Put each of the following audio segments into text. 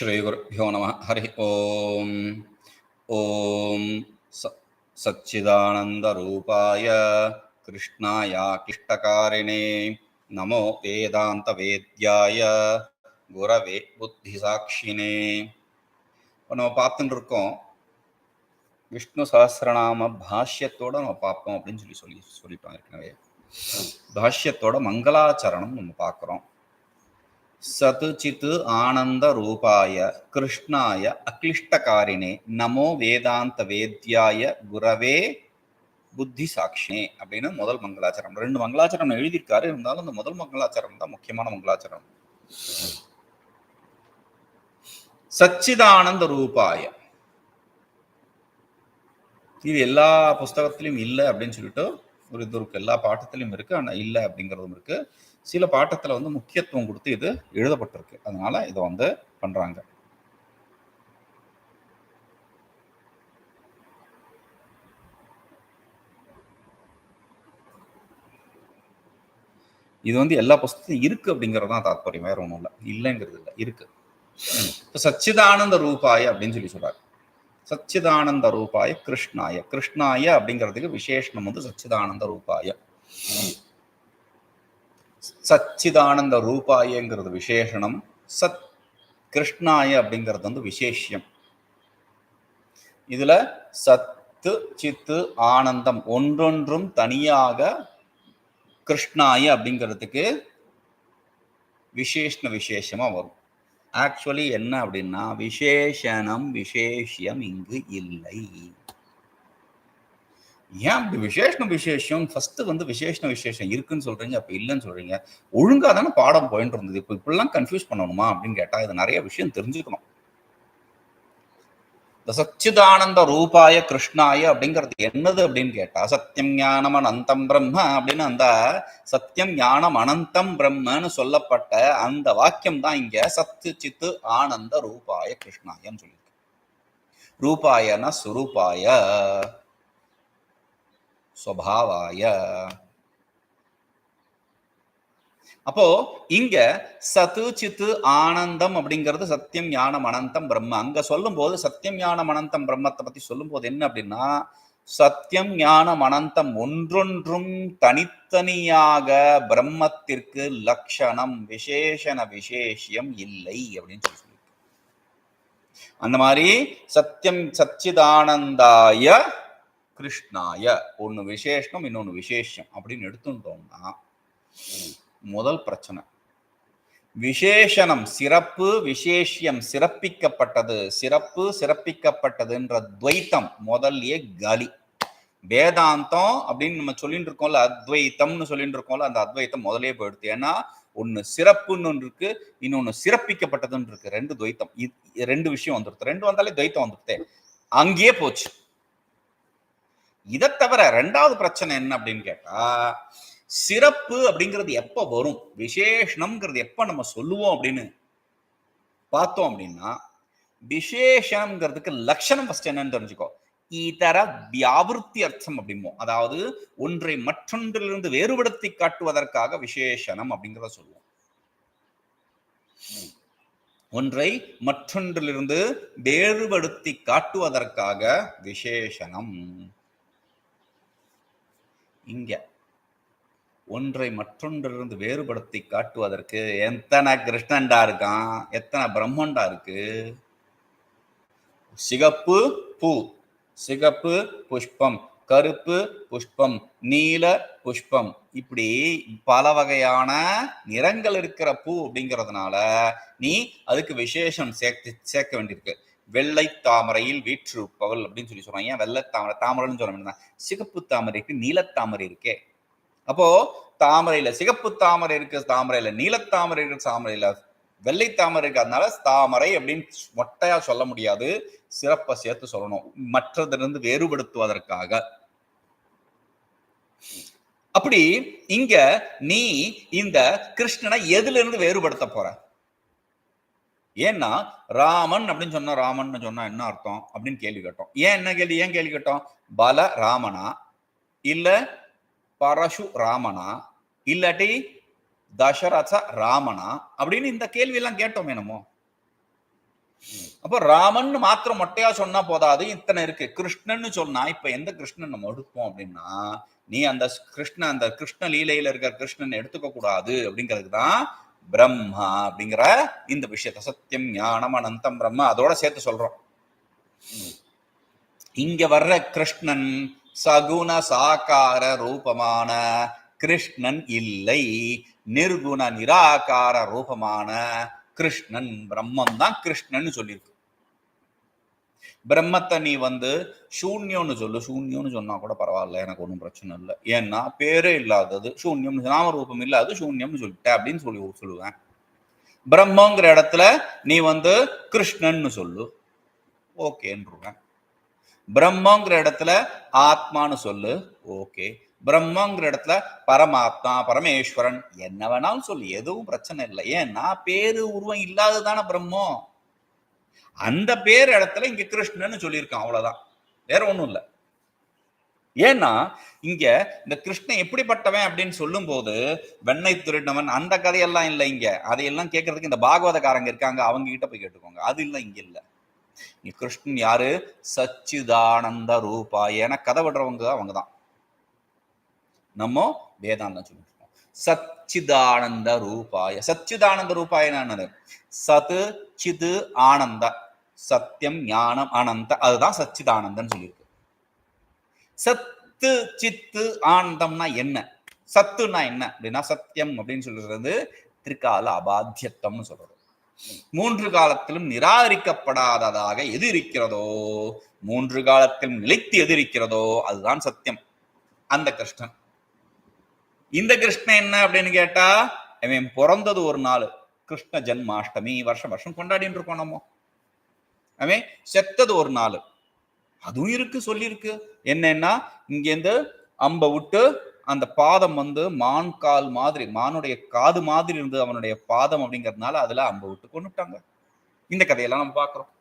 श्रीगुरुभ्यो नमः हरिः ॐ ॐ स सच्चिदानन्दरूपाय कृष्णायाक्लिष्टकारिणे नमो வேதாந்தவேத்யாய குரவே புத்திசாட்சினே இப்போ நம்ம பார்த்துட்டு இருக்கோம் விஷ்ணு சஹஸ்ரநாம பாஷ்யத்தோட நம்ம பார்ப்போம் அப்படின்னு சொல்லி சொல்லி சொல்லிட்டோம் ஏற்கனவே பாஷ்யத்தோட மங்களாச்சரணம் நம்ம பார்க்குறோம் சதுச்சித்து ஆனந்த ரூபாய கிருஷ்ணாய அக்லிஷ்டகாரினே நமோ வேதாந்த வேத்யாய குரவே புத்தி சாட்சினே அப்படின்னு முதல் மங்களாச்சாரம். ரெண்டு மங்களாச்சாரம் எழுதியிருக்காரு. இருந்தாலும் அந்த முதல் மங்களாச்சாரம் தான் முக்கியமான மங்களாச்சாரம். சச்சிதானந்த ரூபாய. இது எல்லா புஸ்தகத்திலும் இல்லை அப்படின்னு சொல்லிட்டு ஒரு இது இருக்கு. எல்லா பாட்டத்திலையும் இருக்கு. ஆனா இல்லை அப்படிங்கிறதும் இருக்கு. சில பாட்டத்துல வந்து முக்கியத்துவம் கொடுத்து இது எழுதப்பட்டிருக்கு. அதனால இதை வந்து பண்றாங்க. இது வந்து எல்லா புஸ்தகத்தையும் இருக்கு அப்படிங்கிறது தான் தாத்பரியம். வேற ஒன்றும் இல்லை. இல்லைங்கிறது இல்லை. இருக்கு. இப்போ சச்சிதானந்த ரூபாய் அப்படின்னு சொல்லி சொல்றாரு. சச்சிதானந்த ரூபாய கிருஷ்ணாய. கிருஷ்ணாய அப்படிங்கிறதுக்கு விசேஷனம் வந்து சச்சிதானந்த ரூபாய. சச்சிதானந்த ரூபாயங்கிறது விசேஷனம் சத் கிருஷ்ணாய அப்படிங்கிறது வந்து விசேஷியம் இதுல சத்து சித்து ஆனந்தம் ஒன்றொன்றும் தனியாக கிருஷ்ணாய அப்படிங்கிறதுக்கு விசேஷண விசேஷமா வரும். ஆக்சுவலி என்ன அப்படின்னா விசேஷனம் விசேஷியம் இங்கு இல்லை. ஏன் அப்படி விசேஷண விசேஷம்? ஃபர்ஸ்ட் வந்து விசேஷண விசேஷம் இருக்குன்னு சொல்றீங்க அப்ப இல்லைன்னு சொல்றீங்க. ஒழுங்கா தானே பாடம் போயிட்டு இருந்தது. இப்போ இப்படிலாம் கன்ஃபியூஸ் பண்ணணுமா அப்படின்னு கேட்டா இது நிறைய விஷயம் தெரிஞ்சுக்கணும். இந்த சச்சிதானந்த ரூபாய கிருஷ்ணாய அப்படிங்கிறது என்னது அப்படின்னு கேட்டா சத்தியம் ஞானம் அனந்தம் பிரம்ம அப்படின்னு அந்த சத்தியம் ஞானம் அனந்தம் பிரம்மன்னு சொல்லப்பட்ட அந்த வாக்கியம் தான் இங்க சத்து சித்து ஆனந்த ரூபாய கிருஷ்ணாயன்னு சொல்லியிருக்கு. ரூபாயன சுரூபாய சுவாவாய அப்போ இங்க சத்து சித்து ஆனந்தம் அப்படிங்கிறது சத்தியம் ஞானம் அனந்தம் பிரம்ம. அங்க சொல்லும் போது சத்தியம் ஞானம் அனந்தம் பிரம்மத்தை பத்தி சொல்லும் போது என்ன அப்படின்னா சத்தியம் ஞானம் அனந்தம் ஒன்றொன்றும் தனித்தனியாக பிரம்மத்திற்கு லட்சணம் விசேஷண விசேஷியம் இல்லை அப்படின்னு சொல்லி அந்த மாதிரி சத்தியம் சச்சிதானந்தாய கிருஷ்ணாய. ஒன்னு விசேஷம் இன்னொன்னு விசேஷம் அப்படின்னு எடுத்துட்டோம்னா முதல் பிரச்சனை. விசேஷனம் சிறப்பு விசேஷியம் சிறப்பிக்கப்பட்டது சிறப்பு சிறப்பிக்கப்பட்டதுன்ற துவைத்தம் முதல்லயே காலி வேதாந்தம் அப்படின்னு நம்ம சொல்லிட்டு இருக்கோம்ல அத்வைத்தம்னு சொல்லிட்டு இருக்கோம்ல அந்த அத்வைத்தம் முதலே போயிடுது. ஏன்னா ஒன்னு சிறப்புன்னு ஒன்று இருக்கு இன்னொன்னு சிறப்பிக்கப்பட்டதுன்னு இருக்கு. ரெண்டு துவைத்தம். ரெண்டு விஷயம் வந்துருது ரெண்டு வந்தாலே துவைத்தம் வந்துருது அங்கேயே போச்சு. இதை தவிர ரெண்டாவது பிரச்சனை என்ன அப்படின்னு கேட்டா சிறப்பு அப்படிங்கிறது எப்ப வரும்? விசேஷனம்ங்கிறது எப்ப நம்ம சொல்லுவோம் அப்படின்னு பார்த்தோம் அப்படின்னா விசேஷம்ங்கிறதுக்கு லட்சணம் ஃபர்ஸ்ட் என்னன்னு தெரிஞ்சுக்கோ. இதர வியாவிருத்தி அர்த்தம் அப்படிமோ அதாவது ஒன்றை மற்றொன்றிலிருந்து வேறுபடுத்தி காட்டுவதற்காக விசேஷனம் அப்படிங்கிறத சொல்லுவோம். ஒன்றை மற்றொன்றிலிருந்து வேறுபடுத்தி காட்டுவதற்காக விசேஷனம் இங்க ஒன்றை மற்றொன்றிலிருந்து வேறுபடுத்தி காட்டுவதற்கு எத்தனை கிருஷ்ணண்டா இருக்கான்? எத்தனை பிரம்மண்டா இருக்கு? சிகப்பு பூ. சிகப்பு புஷ்பம். கருப்பு புஷ்பம். நீல புஷ்பம். இப்படி பல வகையான நிறங்கள் இருக்கிற பூ அப்படிங்கிறதுனால நீ அதுக்கு விசேஷம் சேர்த்து சேர்க்க வேண்டியிருக்கு. வெள்ளை தாமரையில் வீற்றிருப்பவள் அப்படின்னு சொல்லி சொல்றாங்க. ஏன்? வெள்ளை தாமரை தாமரைன்னு சொல்ல வேண்டியதான் சிகப்பு தாமரைக்கு நீலத்தாமரை இருக்கே. அப்போ தாமரையில சிகப்பு தாமரை இருக்கு தாமரையில நீலத்தாமரை இருக்கு தாமரையில வெள்ளை தாமரை இருக்கு. அதனால தாமரை அப்படின்னு மொட்டையா சொல்ல முடியாது. சிறப்பை சேர்த்து சொல்லணும். மற்றதிலிருந்து வேறுபடுத்துவதற்காக. அப்படி இங்க நீ இந்த கிருஷ்ணனை எதுல இருந்து வேறுபடுத்த போற? ஏன்னா ராமன் அப்படின்னு சொன்னா ராமன் சொன்னா என்ன அர்த்தம் அப்படின்னு கேள்வி கேட்டோம். ஏன் என்ன கேள்வி ஏன் கேள்வி கேட்டோம்? பல ராமனா? இல்ல பரசு ராமனா? இல்லாட்டி தசரத ராமனா? அப்படின்னு இந்த கேள்வி எல்லாம் கேட்டோம் என்னமோ. அப்போ ராமன் மாத்திரம் மொட்டையா சொன்னா போதாது இத்தனை இருக்கு. கிருஷ்ணன்னு சொன்னா இப்ப எந்த கிருஷ்ணன் நம்ம எடுப்போம் அப்படின்னா நீ அந்த கிருஷ்ண அந்த கிருஷ்ண லீலையில இருக்கிற கிருஷ்ணன் எடுத்துக்க கூடாது அப்படிங்கிறதுக்கு தான் பிரம்மா அப்படிங்கிற இந்த விஷயத்த சத்தியம் ஞானம் அனந்தம் பிரம்மா அதோட சேர்த்து சொல்றோம். இங்க வர்ற கிருஷ்ணன் சகுண சாகார ரூபமான கிருஷ்ணன் இல்லை. நிர்குண நிராகார ரூபமான கிருஷ்ணன். பிரம்மம் தான் கிருஷ்ணன் சொல்லியிருக்கு. பிரம்மத்தை நீ வந்து சூன்யம்னு சொல்லு. சூன்யம்னு சொன்னா கூட பரவாயில்ல எனக்கு ஒன்றும் பிரச்சனை இல்லை. ஏன்னா பேரே இல்லாதது. சூன்யம் நாமரூபம் இல்லாதது சூன்யம்னு சொல்லிட்டேன் அப்படின்னு சொல்லி சொல்லுவேன். பிரம்மங்கிற இடத்துல நீ வந்து கிருஷ்ணன்னு சொல்லு. ஓகேன்றுவேன். பிரம்மங்கிற இடத்துல ஆத்மான்னு சொல்லு. ஓகே. பிரம்மங்கிற இடத்துல பரமாத்மா பரமேஸ்வரன் என்ன வேணாலும் சொல்லு. எதுவும் பிரச்சனை இல்லை. ஏன்னா பேரு உருவம் இல்லாததான பிரம்மம். அந்த பேர் இடத்துல இங்க கிருஷ்ணன்னு சொல்லியிருக்கான். அவ்வளவுதான். வேற ஒண்ணும் இல்லை. ஏன்னா இங்க இந்த கிருஷ்ணன் எப்படிப்பட்டவன் அப்படின்னு சொல்லும் போது வெண்ணை திருடினவன் அந்த கதையெல்லாம் இல்லை இங்க. அதையெல்லாம் கேட்கறதுக்கு இந்த பாகவதக்காரங்க இருக்காங்க. அவங்க கிட்ட போய் கேட்டுக்கோங்க. அது இல்லை இங்க இல்லை. கிருஷ்ணன் யாரு? சச்சிதானந்த ரூபா ஏன்னா கதை விடுறவங்க அவங்க தான் நம்ம வேதாந்தம் சொல்லிட்டு இருக்கோம். சச்சிதானந்த ரூபாய. சச்சிதானந்த ரூபாய என்னது? சது சிது ஆனந்த. சத்தியம் ஞானம் அனந்த. அதுதான் சச்சிதானந்தன் சொல்லியிருக்கு. சத்து சித்து ஆனந்தம்னா என்ன? சத்துனா என்ன? அப்படின்னா சத்தியம் அப்படின்னு சொல்றது திருக்கால அபாத்தியத்தம்னு சொல்றது. மூன்று காலத்திலும் நிராகரிக்கப்படாததாக எது இருக்கிறதோ மூன்று காலத்திலும் நிலைத்து எது இருக்கிறதோ அதுதான் சத்தியம். அந்த கிருஷ்ணன். இந்த கிருஷ்ணன் என்ன அப்படின்னு கேட்டா இவன் பிறந்தது ஒரு நாள். கிருஷ்ண ஜன்மாஷ்டமி வருஷம் வருஷம் கொண்டாடிட்டு இருக்கோம் நம்ம. அவன் செத்தது ஒரு நாள். அதுவும் இருக்கு சொல்லியிருக்கு. என்னன்னா இங்கேருந்து அம்ப விட்டு அந்த பாதம் வந்து மான் கால் மாதிரி மானுடைய காது மாதிரி இருந்தது அவனுடைய பாதம் அப்படிங்கறதுனால அதுல அம்ப விட்டு கொண்டுட்டாங்க. இந்த கதையெல்லாம் நம்ம பாக்குறோம்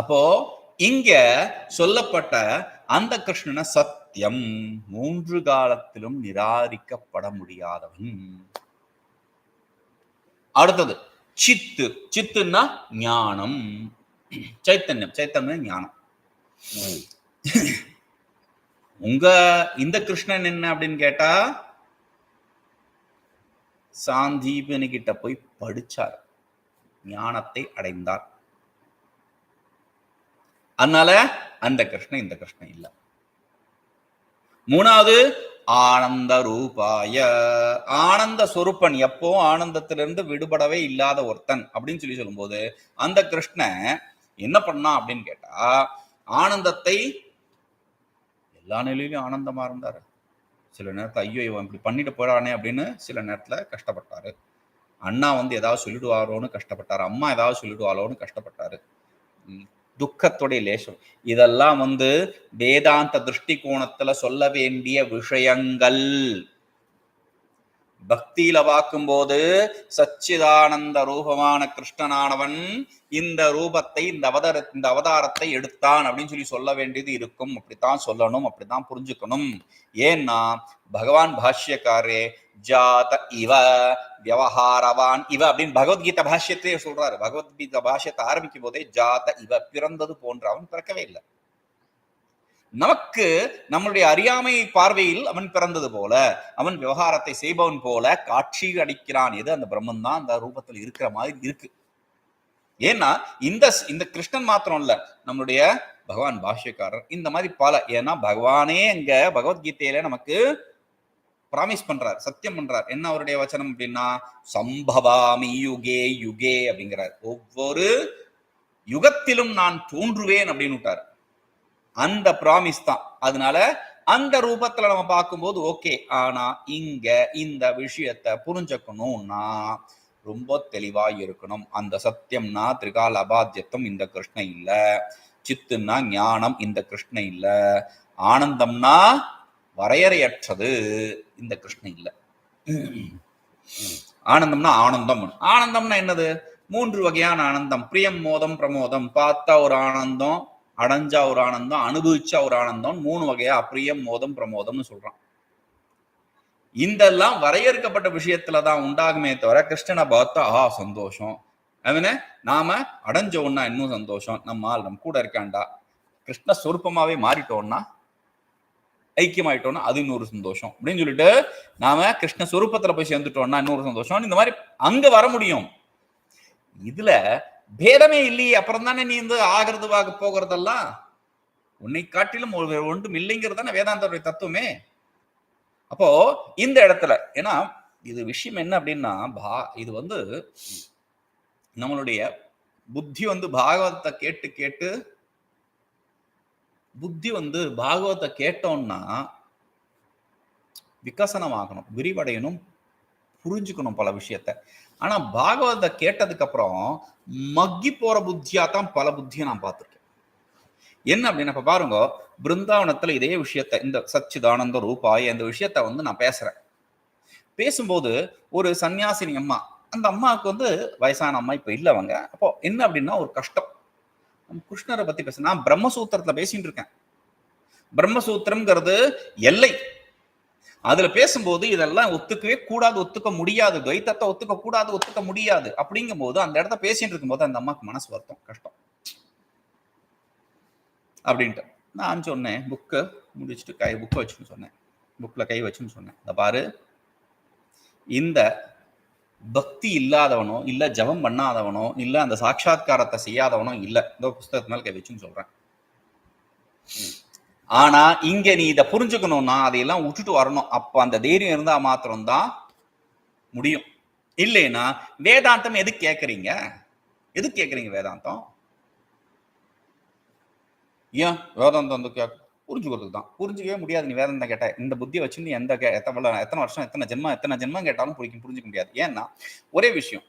அப்போ இங்க சொல்லப்பட்ட அந்த கிருஷ்ணனை சத்தியம் மூன்று காலத்திலும் நிராகரிக்கப்பட முடியாதவன். அடுத்தது சித்து. சித்துன்னா ஞானம். சைத்தன்யம். சைத்தன்யம் ஞானம். உங்க இந்த கிருஷ்ணன் என்ன அப்படின்னு கேட்டா சாந்தீபனு கிட்ட போய் படிச்சார். ஞானத்தை அடைந்தார். அதனால அந்த கிருஷ்ணன் இந்த கிருஷ்ணன் இல்ல. மூணாவது ஆனந்த ரூபாய. ஆனந்த சொருப்பன் எப்போ ஆனந்தத்திலிருந்து விடுபடவே இல்லாத ஒருத்தன் அப்படின்னு சொல்லி சொல்லும்போது அந்த கிருஷ்ணன் என்ன பண்ணான் அப்படின்னு கேட்டா ஆனந்தத்தை எல்லா நிலையிலும் ஆனந்தமாக இருந்தார். சில நேரத்தில் ஐயோ இவன் இப்படி பண்ணிட்டு போகிறானே அப்படின்னு சில நேரத்தில் கஷ்டப்பட்டார். அண்ணா வந்து ஏதாவது சொல்லிடுவாரோன்னு கஷ்டப்பட்டார். அம்மா ஏதாவது சொல்லிடுவாளோன்னு கஷ்டப்பட்டாரு. துக்கத்துடைய லேசம். இதெல்லாம் வந்து வேதாந்த திருஷ்டி கோணத்துல சொல்ல வேண்டிய விஷயங்கள். பக்தியில பார்க்கும்போது சச்சிதானந்த ரூபமான கிருஷ்ணனானவன் இந்த ரூபத்தை இந்த அவதார இந்த அவதாரத்தை எடுத்தான் அப்படின்னு சொல்லி சொல்ல வேண்டியது இருக்கும். அப்படித்தான் சொல்லணும் அப்படித்தான் புரிஞ்சுக்கணும். ஏன்னா பகவான் பாஷ்யக்காரே ஜாத இவ வியவஹாரவான் இவ அப்படின்னு பகவத்கீதா பாஷ்யத்தையே சொல்றாரு. பகவத்கீதா பாஷ்யத்தை ஆரம்பிக்கும் போதே ஜாத இவ பிறந்தது போன்ற அவன் பிறக்கவே இல்லை. நமக்கு நம்மளுடைய அறியாமை பார்வையில் அவன் பிறந்தது போல அவன் விவகாரத்தை செய்பவன் போல காட்சி அடிக்கிறான் எது? அந்த பிரம்மன் தான் அந்த ரூபத்தில் இருக்கிற மாதிரி இருக்கு. ஏன்னா இந்த இந்த கிருஷ்ணன் மாத்திரம் இல்ல நம்மளுடைய பகவான் பாஷ்யக்காரர் இந்த மாதிரி பல ஏன்னா பகவானே அங்க பகவத்கீதையில நமக்கு ப்ராமிஸ் பண்றார் சத்தியம் பண்றார். என்ன அவருடைய வச்சனம் அப்படின்னா சம்பவாமி யுகே யுகே அப்படிங்கிறார். ஒவ்வொரு யுகத்திலும் நான் தோன்றுவேன் அப்படின்னு விட்டார். அந்த ப்ராமிஸ் தான். அதனால அந்த ரூபத்துல நம்ம பார்க்கும்போது ஓகே ஆனா இங்க இந்த விஷயத்த புரிஞ்சுக்கணும்னா ரொம்ப தெளிவா இருக்கணும் அந்த சத்தியம்னா திரிகால அபாத்தியத்துவம் இந்த கிருஷ்ண இல்ல. சித்துன்னா ஞானம் இந்த கிருஷ்ண இல்ல. ஆனந்தம்னா வரையறையற்றது இந்த கிருஷ்ண இல்ல. ஆனந்தம்னா ஆனந்தம். ஆனந்தம்னா என்னது? மூன்று வகையான ஆனந்தம். பிரியம் மோதம் பிரமோதம். பார்த்தா ஒரு ஆனந்தம் அடைஞ்சா ஒரு ஆனந்தம் அனுபவிச்சா ஒரு ஆனந்தம் மூணு வகையா அப்பிரியம் மோதம் பிரமோதம்னு சொல்றான். இதெல்லாம் வரையறுக்கப்பட்ட விஷயத்துல தான் உண்டாகுமே தவிர கிருஷ்ணனை பார்த்தா ஆ சந்தோஷம். அவனே நாம அடைஞ்சோன்னா இன்னும் சந்தோஷம். நம்ம ஆள் நம்ம கூட இருக்காண்டா கிருஷ்ண சொருப்பமாவே மாறிட்டோம்னா ஐக்கியமாயிட்டோம்னா அது இன்னொரு சந்தோஷம். அப்படின்னு சொல்லிட்டு நாம கிருஷ்ண சொரூபத்துல போய் சேர்ந்துட்டோம்னா இன்னொரு சந்தோஷம். இந்த மாதிரி அங்க வர முடியும். இதுல பேதமே இல்லையே அப்புறம் தானே நீ வந்து ஆகிறது போகிறதெல்லாம்? உன்னை காட்டிலும் ஒரு ஒன்றும் இல்லைங்கிறது தானே வேதாந்தருடைய தத்துவமே? அப்போ இந்த இடத்துல ஏன்னா இது விஷயம் என்ன அப்படின்னா பா இது வந்து நம்மளுடைய புத்தி வந்து பாகவதத்தை கேட்டு கேட்டு புத்தி வந்து பாகவத்தை கேட்டோம்னா விகசனமாகணும் விரிவடையணும் புரிஞ்சுக்கணும் பல விஷயத்த. ஆனா பாகவதத்தை கேட்டதுக்கு அப்புறம் மக்கி போற புத்தியா தான் பல புத்தியை நான் பார்த்துருக்கேன். என்ன அப்படின்னு இப்ப பாருங்க பிருந்தாவனத்துல இதே விஷயத்த இந்த சச்சிதானந்த ரூபாய இந்த விஷயத்த வந்து நான் பேசுறேன். பேசும்போது ஒரு சன்னியாசினி அம்மா அந்த அம்மாவுக்கு வந்து வயசான அம்மா இப்ப இல்லை அவங்க. அப்போ என்ன அப்படின்னா ஒரு கஷ்டம். நம்ம கிருஷ்ணரை பத்தி பேச நான் பிரம்மசூத்திரத்துல பேசிட்டு இருக்கேன். பிரம்மசூத்திரம்ங்கிறது எல்லை. அதுல பேசும்போது இதெல்லாம் ஒத்துக்கவே கூடாது ஒத்துக்க முடியாது. துவைத்தத்தை ஒத்துக்க கூடாது ஒத்துக்க முடியாது. அப்படிங்கும் போது அந்த இடத்த பேசிட்டு இருக்கும்போது அந்த அம்மாவுக்கு மனசு வருத்தம் கஷ்டம். அப்படின்ட்டு. நான் சொன்னேன் புக்கு முடிச்சுட்டு கை புக்கை வச்சுன்னு சொன்னேன். புக்கில் கை வச்சுன்னு சொன்னேன். இந்த பாரு. இந்த பக்தி இல்லாதவனோ இல்லை ஜபம் பண்ணாதவனோ இல்லை அந்த சாட்சா்காரத்தை செய்யாதவனோ இல்லை. இந்த புஸ்தகத்து மேலே கை வச்சுன்னு சொல்கிறேன் ஆனா இங்க நீ இதை புரிஞ்சுக்கணும்னா அதையெல்லாம் விட்டுட்டு வரணும். அப்ப அந்த தைரியம் இருந்தா மாத்திரம்தான் முடியும். இல்லைன்னா வேதாந்தம் எதுக்கு கேட்குறீங்க எதுக்கு கேட்குறீங்க வேதாந்தம்? ஏன் வேதாந்தம் வந்து கேட்க புரிஞ்சுக்கிறதுக்கு தான் புரிஞ்சுக்கவே முடியாது. நீ வேதாந்தம் கேட்ட இந்த புத்தியை வச்சு நீ எந்த கே- எத்தனை எத்தனை வருஷம் எத்தனை ஜென்மம் எத்தனை ஜென்மம் கேட்டாலும் புரிக்கும் புரிஞ்சுக்க முடியாது. ஏன்னா ஒரே விஷயம்.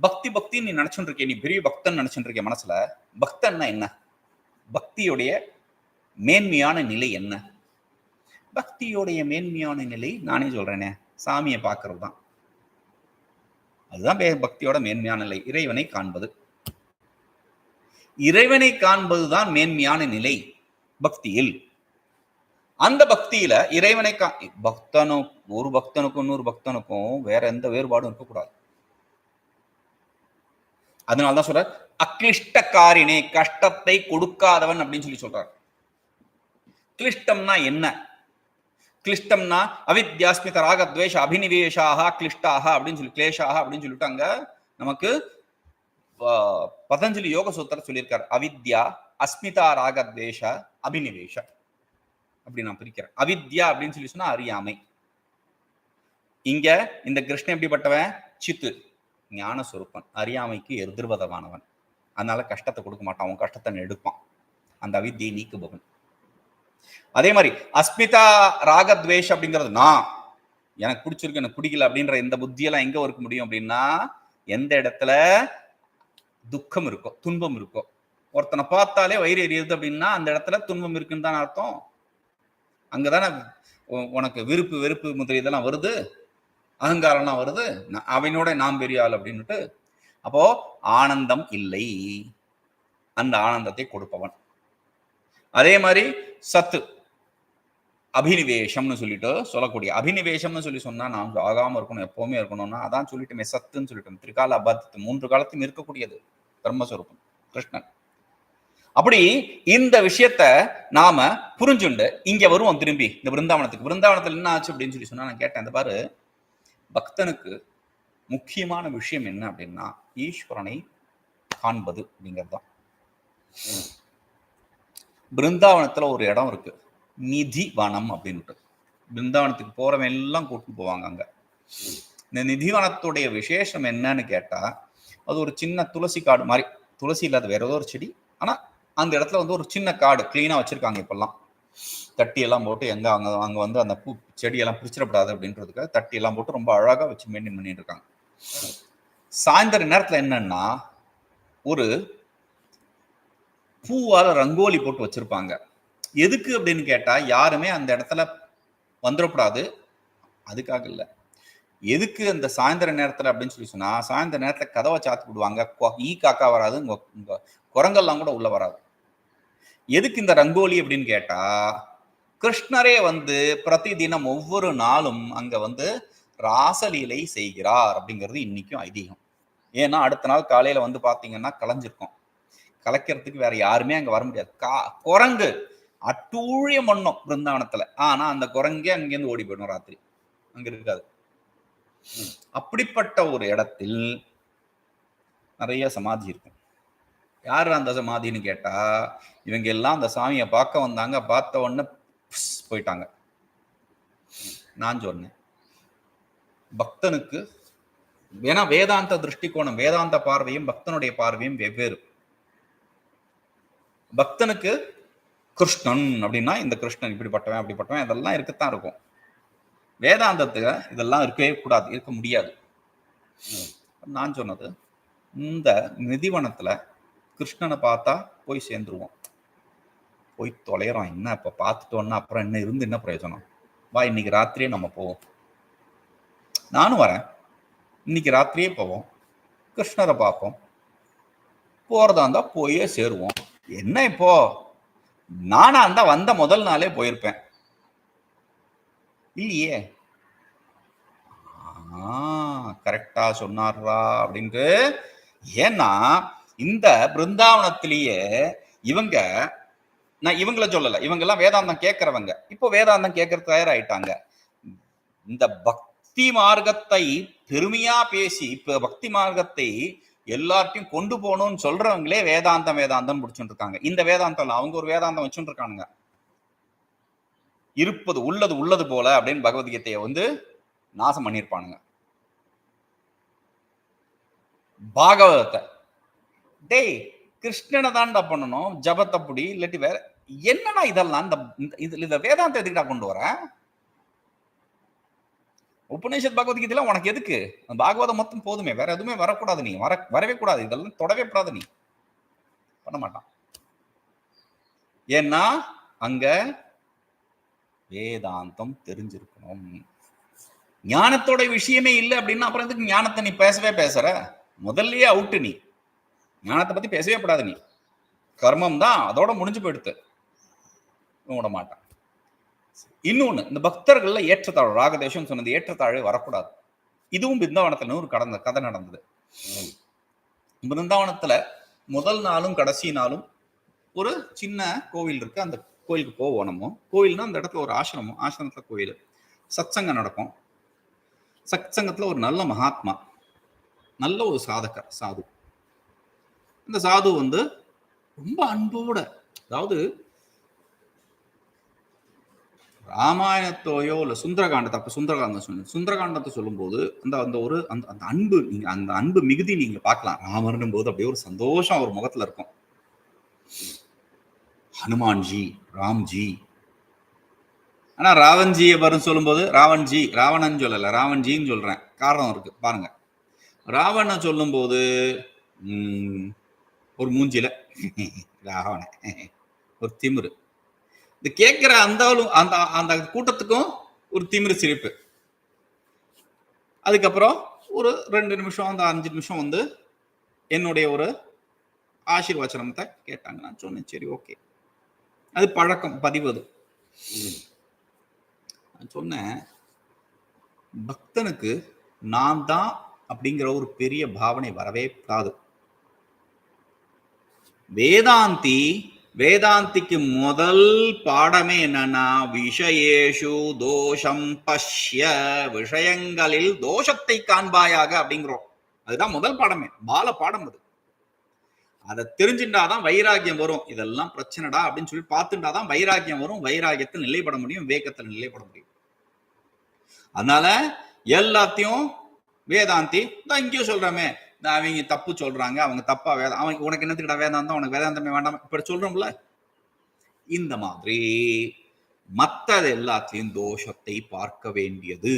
பக்தி பக்தி நீ நினைச்சுட்டு இருக்க நீ பெரிய பக்தன் நினைச்சுட்டு இருக்கிய மனசுல பக்தன்னா என்ன? பக்தியுடைய மேன்மையான நிலை என்ன? பக்தியோடைய மேன்மையான நிலை நானே சொல்றேனே சாமியை பார்க்கறது தான் அதுதான் பக்தியோட மேன்மையான நிலை. இறைவனை காண்பது. இறைவனை காண்பதுதான் மேன்மையான நிலை பக்தியில். அந்த பக்தியில இறைவனை கா பக்தனும் ஒரு பக்தனுக்கும் இன்னொரு பக்தனுக்கும் வேற எந்த வேறுபாடும் இருக்கக்கூடாது. அதனாலதான் சொல்ற அக்லிஷ்டக்காரினே கஷ்டத்தை கொடுக்காதவன் அப்படின்னு சொல்லி சொல்றார். கிளிஷ்டம்னா என்ன? கிளிஷ்டம்னா அவித்யாஸ்மித ராகத்வேஷ அபினிவேஷாக கிளிஷ்டாக அப்படின்னு சொல்லி கிளேஷாக அப்படின்னு சொல்லிட்டு அங்க நமக்கு பதஞ்சலி யோக சூத்திர சொல்லியிருக்கார். அவித்யா அஸ்மிதா ராகத்வேஷ அபினிவேஷ அப்படி நான் பிரிக்கிறேன். அவித்யா அப்படின்னு சொல்லி சொன்னா அறியாமை. இங்க இந்த கிருஷ்ணன் எப்படிப்பட்டவன்? சித்து. ஞான சொருப்பன் அறியாமைக்கு எதிர்வதமானவன் அதனால கஷ்டத்தை கொடுக்க மாட்டான். அவன் கஷ்டத்தை எடுப்பான் அந்த அவித்தியை நீக்குபவன். அதே மாதிரி அஸ்மிதா ராகத்வேஷ் அப்படிங்கிறது நான். எனக்கு பிடிச்சிருக்கு எனக்கு பிடிக்கல அப்படின்ற இந்த புத்தியெல்லாம் எங்க இருக்க முடியும் அப்படின்னா எந்த இடத்துல? துக்கம் இருக்கும் துன்பம் இருக்கும் ஒருத்தனை பார்த்தாலே வயிறு எரியுது அப்படின்னா அந்த இடத்துல துன்பம் இருக்குன்னு தான் அர்த்தம். அங்கதானே உனக்கு விருப்பு வெறுப்பு முதலி இதெல்லாம் வருது. அகங்காரம்லாம் வருது. அவனோட நாம் பெரிய ஆள் அப்படின்னுட்டு. அப்போ ஆனந்தம் இல்லை. அந்த ஆனந்தத்தை கொடுப்பவன். அதே மாதிரி சத்து. அபினிவேஷம்னு சொல்லிட்டு சொல்லக்கூடிய அபினிவேஷம்னு சொல்லி சொன்னா நாம் ஆகாம இருக்கணும் எப்பவுமே இருக்கணும்னா அதான் சொல்லிட்டு சத்துன்னு சொல்லிட்டோம் திரிகால அபாத்தித்து மூன்று காலத்தையும் இருக்கக்கூடியது பிரம்மஸ்வரூபம் கிருஷ்ணன். அப்படி இந்த விஷயத்த நாம புரிஞ்சுண்டு இங்க வருவோம் திரும்பி இந்த பிருந்தாவனத்துக்கு. பிருந்தாவனத்துல என்ன ஆச்சு அப்படின்னு சொல்லி சொன்னா நான் கேட்டேன் இந்த பாரு பக்தனுக்கு முக்கியமான விஷயம் என்ன அப்படின்னா ஈஸ்வரனை காண்பது அப்படிங்கிறது தான் பிருந்தாவனத்துல ஒரு இடம் இருக்கு. நிதி வனம் அப்படின்ட்டு பிருந்தாவனத்துக்கு போறவன் எல்லாம் கூட்டிட்டு போவாங்க அங்க. இந்த நிதிவனத்துடைய விசேஷம் என்னன்னு கேட்டா அது ஒரு சின்ன துளசி காடு மாதிரி. துளசி இல்லாத வேற ஏதோ ஒரு செடி. ஆனா அந்த இடத்துல வந்து ஒரு சின்ன காடு கிளீனா வச்சிருக்காங்க இப்பெல்லாம். தட்டி எல்லாம் போட்டு எங்க அங்க அங்க வந்து அந்த பூ செடியெல்லாம் பிரிச்சிடப்படாது அப்படின்றதுக்காக தட்டி எல்லாம் போட்டு ரொம்ப அழகா வச்சு மெயின்டைன் பண்ணிட்டு இருக்காங்க. சாயந்தர நேரத்துல என்னன்னா ஒரு பூவால ரங்கோலி போட்டு வச்சிருப்பாங்க. எதுக்கு அப்படின்னு கேட்டால் யாருமே அந்த இடத்துல வந்துடக்கூடாது அதுக்காக இல்லை. எதுக்கு அந்த சாயந்தர நேரத்தில் அப்படின்னு சொல்லி சொன்னால் சாயந்தர நேரத்தில் கதவை சாத்து விடுவாங்க ஈ காக்கா வராது உங்கள் குரங்கெல்லாம் கூட உள்ளே வராது. எதுக்கு இந்த ரங்கோலி அப்படின்னு கேட்டால் கிருஷ்ணரே வந்து பிரதி தினம் ஒவ்வொரு நாளும் அங்கே வந்து ராசலீலை செய்கிறார் அப்படிங்கிறது இன்னைக்கும் ஐதீகம். ஏன்னா அடுத்த நாள் காலையில் வந்து பார்த்தீங்கன்னா கலைஞ்சிருக்கோம் கலைக்கிறதுக்கு வேற யாருமே அங்கே வர முடியாது. கா குரங்கு அட்டூழியம் பண்ணும் பிருந்தாவனத்துல. ஆனா அந்த குரங்கே அங்கேருந்து ஓடி போயிடும் ராத்திரி. அங்க இருக்காது. அப்படிப்பட்ட ஒரு இடத்தில் நிறைய சமாதி இருக்கும் யார் அந்த சமாதின்னு கேட்டா இவங்க எல்லாம் அந்த சாமியை பார்க்க வந்தாங்க. பார்த்த உடனே போயிட்டாங்க. நான் சொன்னேன். பக்தனுக்கு ஏன்னா வேதாந்த திருஷ்டிகோணம் வேதாந்த பார்வையும் பக்தனுடைய பார்வையும் வெவ்வேறு. பக்தனுக்கு கிருஷ்ணன் அப்படின்னா இந்த கிருஷ்ணன் இப்படிப்பட்டவன் அப்படிப்பட்டவன் இதெல்லாம் இருக்கத்தான் இருக்கும். வேதாந்தத்துல இதெல்லாம் இருக்கவே கூடாது இருக்க முடியாது. நான் சொன்னது இந்த நிதிவனத்துல கிருஷ்ணனை பார்த்தா போய் சேர்ந்துருவோம். போய் தொலைகிறோம் என்ன இப்ப பார்த்துட்டோன்னா அப்புறம் என்ன இருந்து என்ன பிரயோஜனம்? வா இன்னைக்கு ராத்திரியே நம்ம போவோம். நானும் வரேன். இன்னைக்கு ராத்திரியே போவோம். கிருஷ்ணரை பார்ப்போம். போறதா இருந்தா போயே சேருவோம். என்ன இப்போ? நானா இருந்தா வந்த முதல் நாளே போயிருப்பேன். இல்லையே? கரெக்டா சொன்னார்ரா அப்படின்ட்டு. ஏன்னா இந்த பிருந்தாவனத்திலேயே இவங்க நான் இவங்கள சொல்லல. இவங்கெல்லாம் வேதாந்தம் கேட்கறவங்க. இப்போ வேதாந்தம் கேட்கற தயாராயிட்டாங்க. இந்த பக்தி மார்க்கத்தை பெருமையா பேசி இப்ப பக்தி மார்க்கத்தை எல்லார்ட்டையும் கொண்டு போகணும்னு சொல்றவங்களே வேதாந்தம் வேதாந்தம் பிடிச்சுட்டு இருக்காங்க இந்த வேதாந்தம் அவங்க ஒரு வேதாந்தம் வச்சுட்டு இருக்கானுங்க இருப்பது உள்ளது உள்ளது போல அப்படின்னு பகவத்கீதையை வந்து நாசம் பண்ணியிருப்பானுங்க. பாகவதத்தை. டேய் கிருஷ்ணனை தான்டா பண்ணணும் புடி இல்லாட்டி வேற என்னடா இதெல்லாம் இந்த இந்த- இந்த வேதாந்த எதுக்குடா கொண்டு வரேன் உபநிஷத் பகவத்கீதையில உனக்கு எதுக்கு? அந்த பாகவதம் மொத்தம் போதுமே. வேற எதுவுமே வரக்கூடாது நீ. வர வரவே கூடாது. இதெல்லாம் தொடவே கூடாது நீ. பண்ண மாட்டான். ஏன்னா அங்க வேதாந்தம் தெரிஞ்சிருக்கணும். ஞானத்தோட விஷயமே இல்லை அப்படின்னா அப்புறம் எதுக்கு ஞானத்தை நீ பேசவே பேசுற? முதல்லயே அவுட்டு நீ. ஞானத்தை பத்தி பேசவே கூடாது நீ. கர்மம் தான். அதோட முடிஞ்சு போயிடுத்து. விட மாட்டான். இன்னொன்னு இந்த பக்தர்கள்ல ஏற்றத்தாழ் ராகதேஷம் சொன்னது ஏற்றத்தாழே வரக்கூடாது. இதுவும் பிருந்தாவனத்துல ஒரு கடந்த கதை நடந்தது. பிருந்தாவனத்துல முதல் நாளும் கடைசி நாளும் ஒரு சின்ன கோவில் இருக்கு. அந்த கோயிலுக்கு போவோம் நம்ம. கோயில்னா அந்த இடத்துல ஒரு ஆசிரமம். ஆசிரமத்துல கோயில். சத்சங்கம் நடக்கும். சத்சங்கத்துல ஒரு நல்ல மகாத்மா. நல்ல ஒரு சாதகர் சாது. இந்த சாது வந்து ரொம்ப அன்போட அதாவது ராமாயணத்தையோ இல்ல சுந்தரகாண்டத்தை அப்ப சுந்தரகாண்டம் சொன்னேன். சுந்தரகாண்டத்தை சொல்லும்போது அந்த அந்த ஒரு அந்த அந்த அன்பு நீங்க அந்த அன்பு மிகுதி நீங்க பார்க்கலாம். ராமர்னும் போது அப்படியே ஒரு சந்தோஷம் அவர் முகத்துல இருக்கும். ஹனுமான்ஜி ராம்ஜி. ஆனா ராவன்ஜியை வரும் சொல்லும்போது ராவன்ஜி ராவணன் சொல்லல ராவன்ஜின்னு சொல்றேன். காரணம் இருக்கு பாருங்க. ராவணை சொல்லும்போது ஒரு மூஞ்சில ராவணன் ஒரு திமிரு. இந்த கேட்கிற அந்த அந்த அந்த கூட்டத்துக்கும் ஒரு திமிரு சிரிப்பு. அதுக்கப்புறம் ஒரு ரெண்டு நிமிஷம் அந்த அஞ்சு நிமிஷம் வந்து என்னுடைய ஒரு ஆசீர்வச்சனத்தை கேட்டாங்க. நான் சொன்னேன் சரி ஓகே அது பழக்கம் பதிவு அது. நான் சொன்னேன் பக்தனுக்கு நான் தான் அப்படிங்கிற ஒரு பெரிய பாவனை வரவே கூடாது. வேதாந்தி வேதாந்திக்கு முதல் பாடமே என்னன்னா விஷயேஷு தோஷம் பஷ்ய விஷயங்களில் தோஷத்தை காண்பாயாக அப்படிங்கிறோம். அதுதான் முதல் பாடமே பால பாடம் அது. அதை தெரிஞ்சுட்டாதான் வைராகியம் வரும். இதெல்லாம் பிரச்சனைடா அப்படின்னு சொல்லி பார்த்துட்டாதான் வைராக்கியம் வரும். வைராகியத்தில் நிலைப்பட முடியும் வேகத்தில் நிலைப்பட முடியும். அதனால எல்லாத்தையும் வேதாந்தி தான் இங்கேயும் சொல்றமே அவங்க தப்பு சொல்றாங்க அவங்க தப்பா வேதம் அவன் உனக்கு என்னத்துக்கிட்ட வேதாந்தம்? உனக்கு வேதாந்தமே வேண்டாம்? இப்படி சொல்றோம்ல. இந்த மாதிரி மற்றது எல்லாத்தையும் தோஷத்தை பார்க்க வேண்டியது.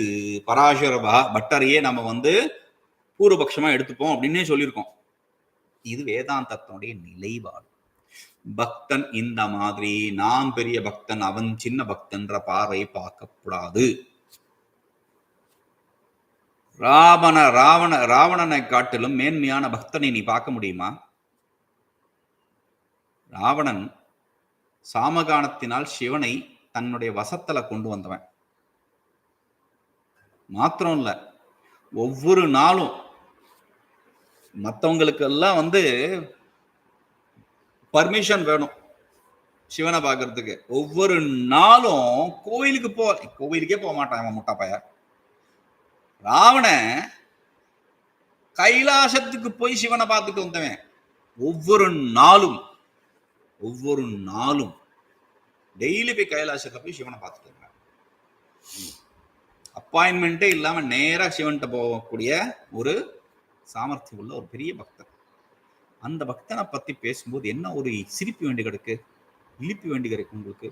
பராசர பட்டரையே நம்ம வந்து பூர்வபக்ஷமா எடுத்துப்போம் அப்படின்னே சொல்லியிருக்கோம். இது வேதாந்தத்தினுடைய நிலைப்பாடு. பக்தன் இந்த மாதிரி நாம் பெரிய பக்தன் அவன் சின்ன பக்தன்ற பார்வை பார்க்கக்கூடாது ராவண ராவண ராவணனை காட்டிலும் மேன்மையான பக்தனை நீ பார்க்க முடியுமா? ராவணன் சாமகானத்தினால் சிவனை தன்னுடைய வசத்துல கொண்டு வந்தவன். மாத்திரம் இல்ல ஒவ்வொரு நாளும் மற்றவங்களுக்கு எல்லாம் வந்து பர்மிஷன் வேணும் சிவனை பார்க்கறதுக்கு. ஒவ்வொரு நாளும் கோயிலுக்கு போ கோவிலுக்கே போக மாட்டான் அவன் முட்டா ராவண கைலாசத்துக்கு போய் சிவனை பார்த்துட்டு வந்தவன். ஒவ்வொரு நாளும் ஒவ்வொரு நாளும் டெய்லி போய் கைலாசத்துல போய் சிவனை பார்த்துட்டு வந்தேன். அப்பாயின்மெண்ட்டே இல்லாம நேரா சிவன்கிட்ட போகக்கூடிய ஒரு சாமர்த்தியம் உள்ள ஒரு பெரிய பக்தர் அந்த பக்தனை பத்தி பேசும்போது என்ன ஒரு சிரிப்பு வேண்டி கிடக்கு? இழிப்பு வேண்டி கிடக்கு உங்களுக்கு?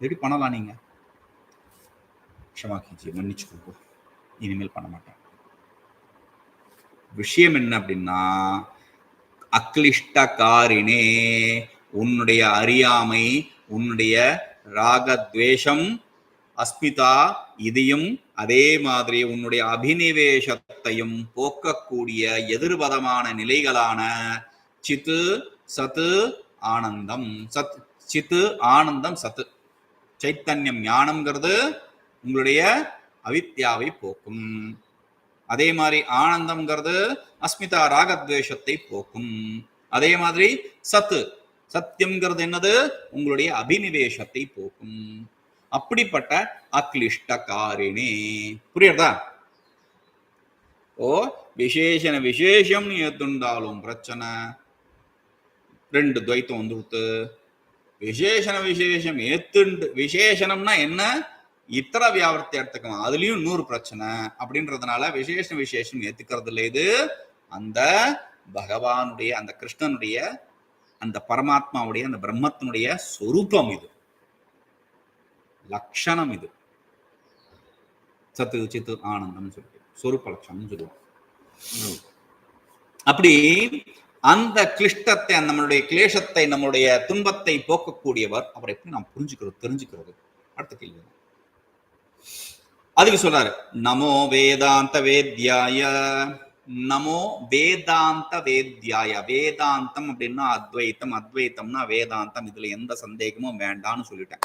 எப்படி பண்ணலாம் நீங்க. க்ஷமா மன்னிச்சு மன்னிச்சுக்கோ இனிமேல் பண்ண மாட்டேன். விஷயம் என்ன அப்படின்னா அக்லிஷ்டகாரினே உன்னுடைய அறியாமை உன்னுடைய ராகத்வேஷம் அஸ்மிதா இதையும் அதே மாதிரி உன்னுடைய அபினிவேஷத்தையும் போக்கக்கூடிய எதிர்பதமான நிலைகளான சித்து சத்து ஆனந்தம். சத் சித்து ஆனந்தம் சத்து. சைத்தன்யம் ஞானம்ங்கிறது உங்களுடைய அவித்யாவை போக்கும். அதே மாதிரி ஆனந்தம்ங்கிறது அஸ்மிதா ராகத்வேஷத்தை போக்கும். அதே மாதிரி சத்து சத்தியம்ங்கிறது என்னது? உங்களுடைய அபினிவேஷத்தை போக்கும். அப்படிப்பட்ட அக்லிஷ்டகாரிணி புரியுறதா? ஓ விசேஷன விசேஷம் ஏத்துண்டாலும் பிரச்சனை. ரெண்டு துவைத்தம் வந்துடுத்து விசேஷன விசேஷம் ஏத்துண்டு விசேஷனம்னா என்ன? இத்தர வியாபாரத்தை எடுத்துக்கலாம் அதுலயும் இன்னொரு பிரச்சனை அப்படின்றதுனால விசேஷ விசேஷம் ஏத்துக்கிறது இல்லை இது அந்த பகவானுடைய அந்த கிருஷ்ணனுடைய அந்த பரமாத்மாவுடைய அந்த பிரம்மத்தினுடைய சொரூபம் இது. லட்சணம் இது. சத்து சித்து ஆனந்தம் சொல்லிட்டு. சொரூப லட்சணம் சொல்லுவோம். அப்படி அந்த கிளிஷ்டத்தை நம்மளுடைய கிளேசத்தை நம்மளுடைய துன்பத்தை போக்கக்கூடியவர் அவரை எப்படி நாம் புரிஞ்சுக்கிறது தெரிஞ்சுக்கிறது? அடுத்த கேள்வி. அதுக்கு சொல்றாரு நமோ வேதாந்த வேத்யாய நமோ வேதாந்த வேத்யாய. வேதாந்தம் அப்படின்னா அத்வைத்தம் அத்வைத்தம்னா வேதாந்தம். இதுல எந்த சந்தேகமும் வேண்டாம்னு சொல்லிட்டேன்.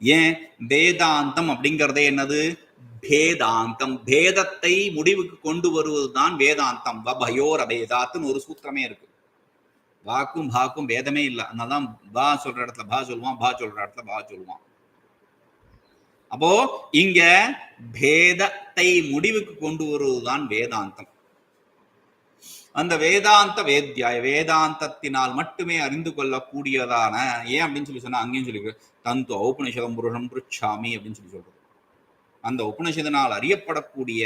ஏன்? வேதாந்தம் அப்படிங்கறதே என்னது? பேதாந்தம். பேதத்தை முடிவுக்கு கொண்டு வருவதுதான் வேதாந்தம். வபயோர் அபேதாத்துன்னு ஒரு சூத்திரமே இருக்கு. வாக்கும் பாக்கும் பேதமே இல்லை. அதனாலதான் பா சொல்ற இடத்துல பா சொல்லுவான் பா சொல்ற இடத்துல பா சொல்லுவான். அப்போ இங்க பேதத்தை முடிவுக்கு கொண்டு வருவதுதான் வேதாந்தம். அந்த வேதாந்த வேத்யாய வேதாந்தத்தினால் மட்டுமே அறிந்து கொள்ளக்கூடியதான ஏன் அப்படின்னு சொல்லி சொன்னா அங்கேயும் சொல்லி தந்து ஔபனிஷதம் புருஷம் புருச்சாமி அப்படின்னு சொல்லி சொல்றது. அந்த உபனிஷதனால் அறியப்படக்கூடிய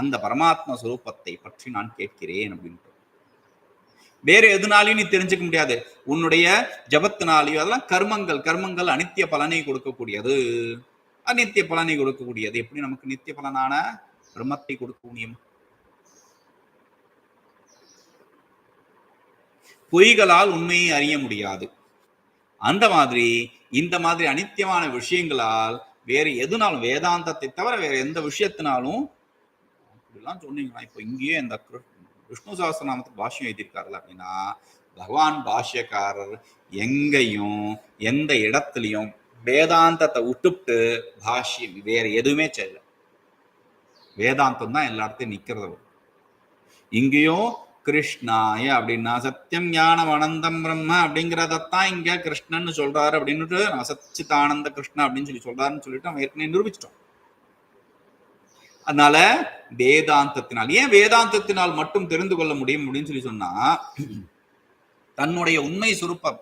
அந்த பரமாத்ம சுரூபத்தை பற்றி நான் கேட்கிறேன் அப்படின்ட்டு. வேற எதுனாலையும் நீ தெரிஞ்சுக்க முடியாது. உன்னுடைய ஜபத்தினாலேயோ அதெல்லாம் கர்மங்கள் கர்மங்கள் அனித்திய பலனை கொடுக்கக்கூடியது. அநித்திய பலனை கொடுக்கக்கூடியது. எப்படி நமக்கு நித்திய பலனான பிரம்மத்தை கொடுக்க முடியும்? பொய்களால் உண்மையை அறிய முடியாது. அந்த மாதிரி இந்த மாதிரி அனித்தியமான விஷயங்களால் வேறு எதுனாலும் வேதாந்தத்தை தவிர வேற எந்த விஷயத்தினாலும் அப்படிலாம் சொன்னீங்களா இப்போ இங்கேயே இந்த விஷ்ணு விஷ்ணு சகஸ்திரநாமத்துக்கு பாஷ்யம் எழுதியிருக்காருல அப்படின்னா பகவான் பாஷ்யக்காரர் எங்கேயும் எந்த இடத்துலையும் வேதாந்தத்தை விட்டுவிட்டு பாஷ்யம் வேற எதுவுமே செய்யல. வேதாந்தம் தான் எல்லா இடத்தையும் நிக்கிறது இங்கேயும் கிருஷ்ணாய அப்படின்னா சத்தியம் ஞானம் அனந்தம் பிரம்ம அப்படிங்கிறதத்தான் இங்க கிருஷ்ணன் சொல்றாரு அப்படின்னுட்டு நான் சச்சிதானந்த கிருஷ்ணா அப்படின்னு சொல்லி சொல்றாருன்னு சொல்லிட்டு அவன் ஏற்கனவே நிரூபிச்சிட்டோம். அதனால வேதாந்தத்தினால் ஏன் வேதாந்தத்தினால் மட்டும் தெரிந்து கொள்ள முடியும் அப்படின்னு சொல்லி சொன்னா தன்னுடைய உண்மை சுருப்பம்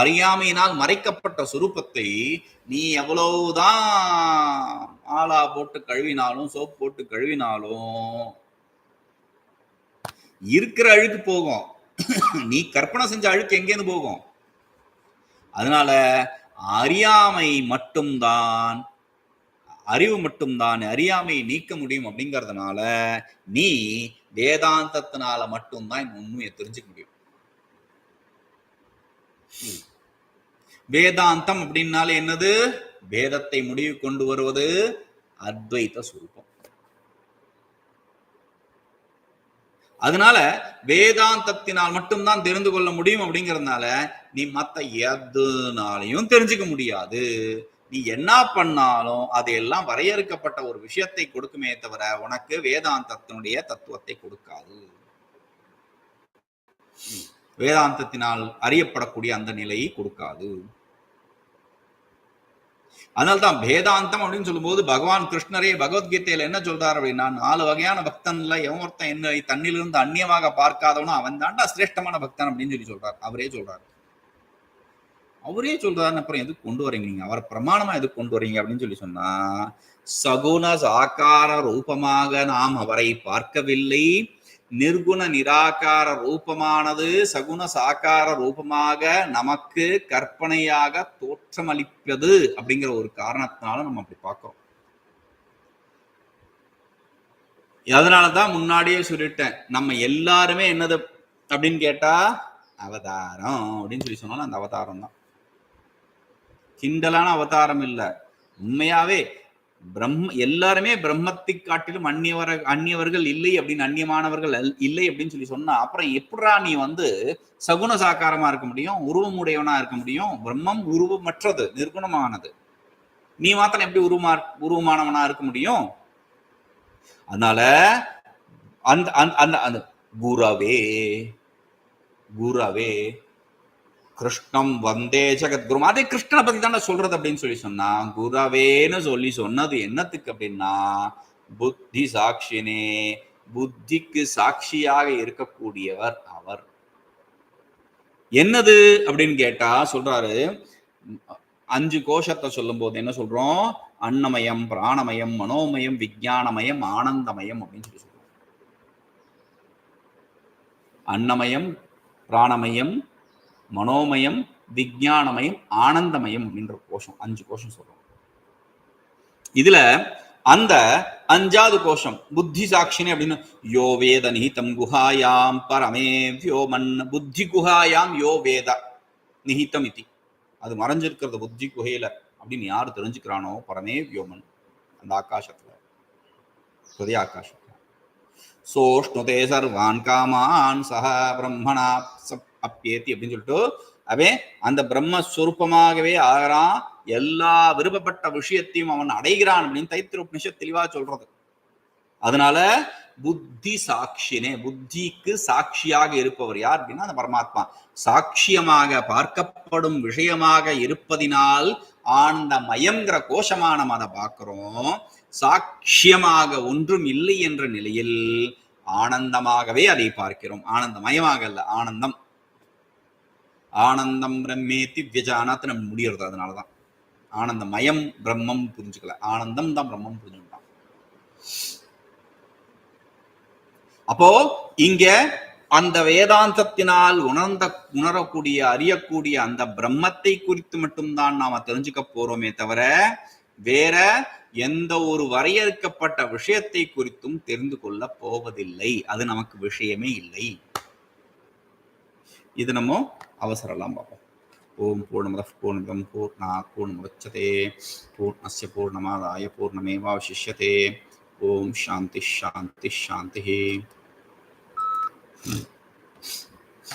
அறியாமையினால் மறைக்கப்பட்ட சுரூபத்தை நீ எவ்வளவுதான் ஆளா போட்டு கழுவினாலும் சோப் போட்டு கழுவினாலும் இருக்கிற அழுக்கு போகும். நீ கற்பனை செஞ்ச அழுக்கு எங்கேருந்து போகும்? அதனால அறியாமை மட்டும்தான் அறிவு மட்டும்தான் அறியாமையை நீக்க முடியும் அப்படிங்கறதுனால நீ வேதாந்தத்தினால மட்டும்தான் உண்மையை தெரிஞ்சுக்க முடியும். வேதாந்தம் அப்படின்னாலே என்னது? வேதத்தை முடிவு கொண்டு வருவது அத்வைத சுரூபம். அதனால வேதாந்தத்தினால் மட்டும்தான் தெரிந்து கொள்ள முடியும் அப்படிங்கறதுனால நீ மத்த எதுனாலையும் தெரிஞ்சுக்க முடியாது. நீ என்ன பண்ணாலும் அதையெல்லாம் வரையறுக்கப்பட்ட ஒரு விஷயத்தை கொடுக்குமே தவிர உனக்கு வேதாந்தத்தினுடைய தத்துவத்தை கொடுக்காது. வேதாந்தத்தினால் அறியப்படக்கூடிய அந்த நிலையை கொடுக்காது. அதனால்தான் வேதாந்தம் அப்படின்னு சொல்லும்போது பகவான் கிருஷ்ணரே பகவத்கீதையில என்ன சொல்றாரு அப்படின்னா நாலு வகையான பக்தன்ல எவன் ஒருத்தன் என்ன தண்ணிலிருந்து அந்நியமாக பார்க்காதவனும் அவன் தாண்டா சிரேஷ்டமான பக்தன் அப்படின்னு சொல்லி சொல்றாரு. அவரே சொல்றாரு. அவரே சொல்றாரு அப்புறம் எதுக்கு கொண்டு வரீங்க நீங்க? அவரை பிரமாணமா எதுக்கு கொண்டு வரீங்க அப்படின்னு சொல்லி சொன்னா சகுண சாக்கார ரூபமாக நாம் அவரை பார்க்கவில்லை. நிர்குண நிராகார ரூபமானது சகுண சாக்கார ரூபமாக நமக்கு கற்பனையாக தோற்றமளிப்பது அப்படிங்கிற ஒரு காரணத்தினால நம்ம அப்படி பார்க்கிறோம். அதனாலதான் முன்னாடியே சொல்லிட்டேன் நம்ம எல்லாருமே என்னது அப்படின்னு கேட்டா அவதாரம் அப்படின்னு சொல்லி சொன்னாலும் அந்த அவதாரம் தான். கிண்டலான அவதாரம் இல்ல. உண்மையாவே பிரம்ம எல்லாருமே பிரம்மத்தை காட்டிலும் அந்நியவர அந்நியவர்கள் இல்லை அப்படின்னு அந்நியமானவர்கள் இல்லை அப்படின்னு சொல்லி சொன்னா அப்புறம் எப்படா நீ வந்து சகுன சாக்காரமா இருக்க முடியும்? உருவம் உடையவனா இருக்க முடியும்? பிரம்மம் உருவமற்றது நிர்குணமானது. நீ மாத்திரம் எப்படி உருவமா உருவமானவனா இருக்க முடியும்? அதனால அந்த அந்த அந்த அந்த குரவே குரவே கிருஷ்ணம் வந்தே ஜெகத்குரும். அதே கிருஷ்ணனை பத்தி தானே சொல்றது அப்படின்னு சொல்லி சொன்னா குரவேன்னு சொல்லி சொன்னது என்னத்துக்கு அப்படின்னா புத்தி சாட்சினே புத்திக்கு சாட்சியாக இருக்கக்கூடியவர் அவர். என்னது அப்படின்னு கேட்டா சொல்றாரு அஞ்சு கோஷத்தை சொல்லும் போது என்ன சொல்றோம்? அன்னமயம் பிராணமயம் மனோமயம் விஞ்ஞானமயம் ஆனந்தமயம் அப்படின்னு சொல்லி சொல்றோம். அன்னமயம் பிராணமயம் மனோமயம் விஜயானமயம் ஆனந்தமயம் அப்படின்ற கோஷம் அஞ்சு கோஷம் சொல்றோம். இதுல அந்த அஞ்சாவது கோஷம் புத்தி சாட்சினி அப்படின்னு யோ வேத நிஹிதம் குஹாயாம் பரமே வியோமன் புத்தி குஹாயாம் யோ வேத நிஹிதம் இதி. அது மறைஞ்சிருக்கிறது புத்தி குகையில அப்படின்னு யார் தெரிஞ்சுக்கிறானோ பரமே வியோமன் அந்த ஆகாசத்துல ஹிருதய ஆகாசத்துல சோஷ்ணுதே சர்வான் காமான் சஹ பிரம்மணா சப் அப்பேத்தி அப்படின்னு சொல்லிட்டு அவன் அந்த பிரம்மஸ்வரூபமாகவே ஆகிறான். எல்லா விருப்பப்பட்ட விஷயத்தையும் அவன் அடைகிறான் அப்படின்னு தைத்திர உபனிஷத் தெளிவா சொல்றது. அதனால புத்தி சாட்சினே புத்திக்கு சாட்சியாக இருப்பவர் யார் அப்படின்னா அந்த பரமாத்மா. சாட்சியமாக பார்க்கப்படும் விஷயமாக இருப்பதினால் ஆனந்த மயங்கிற கோஷமா நம்ம அதை பார்க்கிறோம். சாட்சியமாக ஒன்றும் இல்லை என்ற நிலையில் ஆனந்தமாகவே அதை பார்க்கிறோம். ஆனந்தமயமாக அல்ல ஆனந்தம். ஆனந்தம் பிரம்மேத்தி வியஜானாத்து நம்ம முடியறது ஆனந்த ஆனந்தமயம் பிரம்மம் புரிஞ்சுக்கல. ஆனந்தம் தான் பிரம்மம் புரிஞ்சுக்கிட்டான். அப்போ இங்க அந்த வேதாந்தத்தினால் உணர்ந்த உணரக்கூடிய அறியக்கூடிய அந்த பிரம்மத்தை குறித்து மட்டும்தான் நாம தெரிஞ்சுக்க போறோமே தவிர வேற எந்த ஒரு வரையறுக்கப்பட்ட விஷயத்தை குறித்தும் தெரிந்து கொள்ள போவதில்லை. அது நமக்கு விஷயமே இல்லை. இது நம்ம அவசரலாம் பார்ப்போம் ஓம் பூர்ணமத பூர்ணதம் பூர்ணா பூர்ணமுதச்சதே. பூர்ணஸ்ய பூர்ணமாதாய பூர்ணமேவாவசிஷ்யதே. ஓம் சாந்தி சாந்தி சாந்தி